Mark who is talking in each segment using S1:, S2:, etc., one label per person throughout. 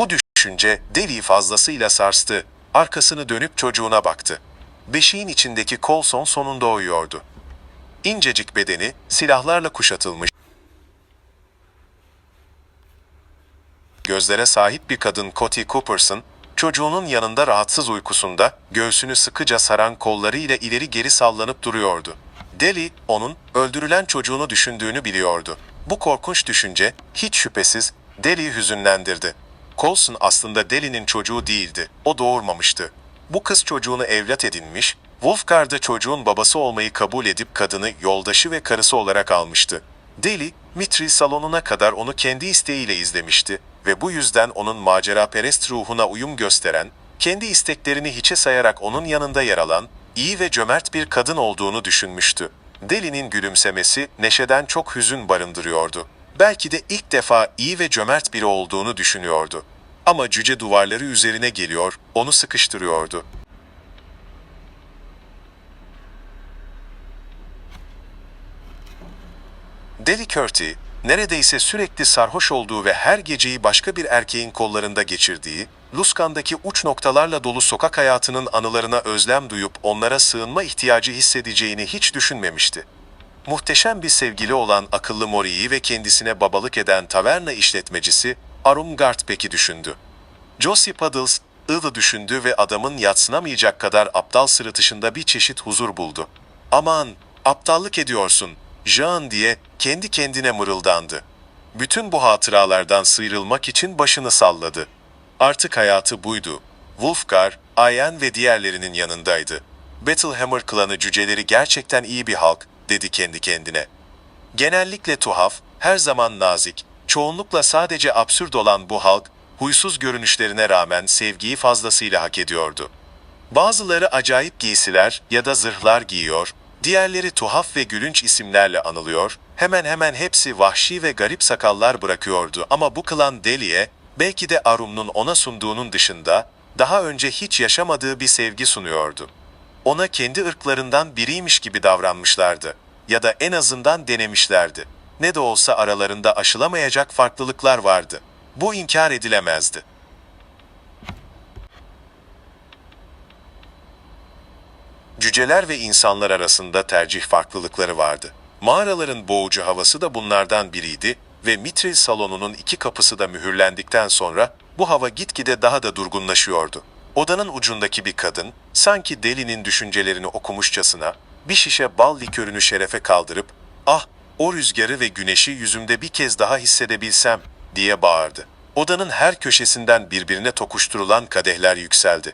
S1: Bu düşünce Deli'yi fazlasıyla sarstı. Arkasını dönüp çocuğuna baktı. Beşiğin içindeki Colson sonunda uyuyordu. İncecik bedeni silahlarla kuşatılmış. Gözlere sahip bir kadın Coti Cooperson, çocuğunun yanında rahatsız uykusunda göğsünü sıkıca saran kollarıyla ileri geri sallanıp duruyordu. Deli, onun öldürülen çocuğunu düşündüğünü biliyordu. Bu korkunç düşünce hiç şüphesiz Deli'yi hüzünlendirdi. Colson aslında Deli'nin çocuğu değildi, o doğurmamıştı. Bu kız çocuğunu evlat edinmiş, Wolfgar da çocuğun babası olmayı kabul edip kadını yoldaşı ve karısı olarak almıştı. Deli, Mitri salonuna kadar onu kendi isteğiyle izlemişti ve bu yüzden onun maceraperest ruhuna uyum gösteren, kendi isteklerini hiçe sayarak onun yanında yer alan, iyi ve cömert bir kadın olduğunu düşünmüştü. Deli'nin gülümsemesi neşeden çok hüzün barındırıyordu. Belki de ilk defa iyi ve cömert biri olduğunu düşünüyordu. Ama cüce duvarları üzerine geliyor, onu sıkıştırıyordu. Deli Curti, neredeyse sürekli sarhoş olduğu ve her geceyi başka bir erkeğin kollarında geçirdiği, Luskan'daki uç noktalarla dolu sokak hayatının anılarına özlem duyup onlara sığınma ihtiyacı hissedeceğini hiç düşünmemişti. Muhteşem bir sevgili olan akıllı Mori'yi ve kendisine babalık eden taverna işletmecisi Arum Gartbeck'i düşündü. Josie Puddles, ılı düşündü ve adamın yatsınamayacak kadar aptal sırıtışında bir çeşit huzur buldu. Aman, aptallık ediyorsun, Jean diye kendi kendine mırıldandı. Bütün bu hatıralardan sıyrılmak için başını salladı. Artık hayatı buydu. Wolfgar, Ayen ve diğerlerinin yanındaydı. Battlehammer klanı cüceleri gerçekten iyi bir halk, dedi kendi kendine. Genellikle tuhaf, her zaman nazik, çoğunlukla sadece absürt olan bu halk, huysuz görünüşlerine rağmen sevgiyi fazlasıyla hak ediyordu. Bazıları acayip giysiler ya da zırhlar giyiyor, diğerleri tuhaf ve gülünç isimlerle anılıyor, hemen hemen hepsi vahşi ve garip sakallar bırakıyordu ama bu klan Deli'ye, belki de Arum'un ona sunduğunun dışında, daha önce hiç yaşamadığı bir sevgi sunuyordu. Ona kendi ırklarından biriymiş gibi davranmışlardı ya da en azından denemişlerdi. Ne de olsa aralarında aşılamayacak farklılıklar vardı. Bu inkar edilemezdi. Cüceler ve insanlar arasında tercih farklılıkları vardı. Mağaraların boğucu havası da bunlardan biriydi ve Mitril salonunun iki kapısı da mühürlendikten sonra bu hava gitgide daha da durgunlaşıyordu. Odanın ucundaki bir kadın, sanki delinin düşüncelerini okumuşçasına, bir şişe bal likörünü şerefe kaldırıp, ah o rüzgarı ve güneşi yüzümde bir kez daha hissedebilsem diye bağırdı. Odanın her köşesinden birbirine tokuşturulan kadehler yükseldi.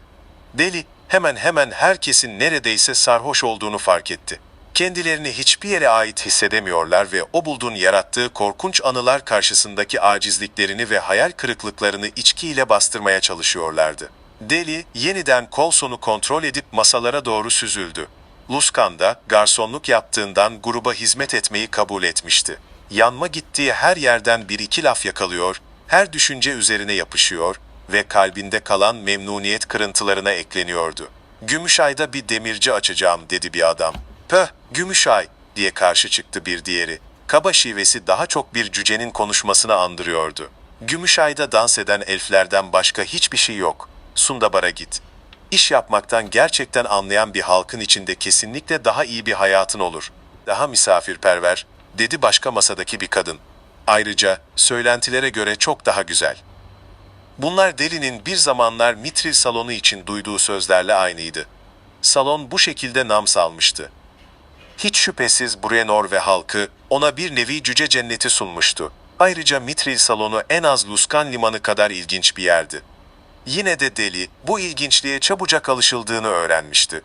S1: Deli hemen hemen herkesin neredeyse sarhoş olduğunu fark etti. Kendilerini hiçbir yere ait hissedemiyorlar ve o bulduğun yarattığı korkunç anılar karşısındaki acizliklerini ve hayal kırıklıklarını içkiyle bastırmaya çalışıyorlardı. Deli yeniden Colson'u kontrol edip masalara doğru süzüldü. Luskan da garsonluk yaptığından gruba hizmet etmeyi kabul etmişti. Yanma gittiği her yerden bir iki laf yakalıyor, her düşünce üzerine yapışıyor ve kalbinde kalan memnuniyet kırıntılarına ekleniyordu. Gümüşay'da bir demirci açacağım dedi bir adam. Pöh, Gümüşay diye karşı çıktı bir diğeri. Kaba şivesi daha çok bir cücenin konuşmasını andırıyordu. Gümüşay'da dans eden elflerden başka hiçbir şey yok. Sundabar'a git. İş yapmaktan gerçekten anlayan bir halkın içinde kesinlikle daha iyi bir hayatın olur. Daha misafirperver, dedi başka masadaki bir kadın. Ayrıca söylentilere göre çok daha güzel. Bunlar Deli'nin bir zamanlar Mitril salonu için duyduğu sözlerle aynıydı. Salon bu şekilde nam salmıştı. Hiç şüphesiz Bruenor ve halkı ona bir nevi cüce cenneti sunmuştu. Ayrıca Mitril salonu en az Luskan limanı kadar ilginç bir yerdi. Yine de deli bu ilginçliğe çabucak alışıldığını öğrenmişti.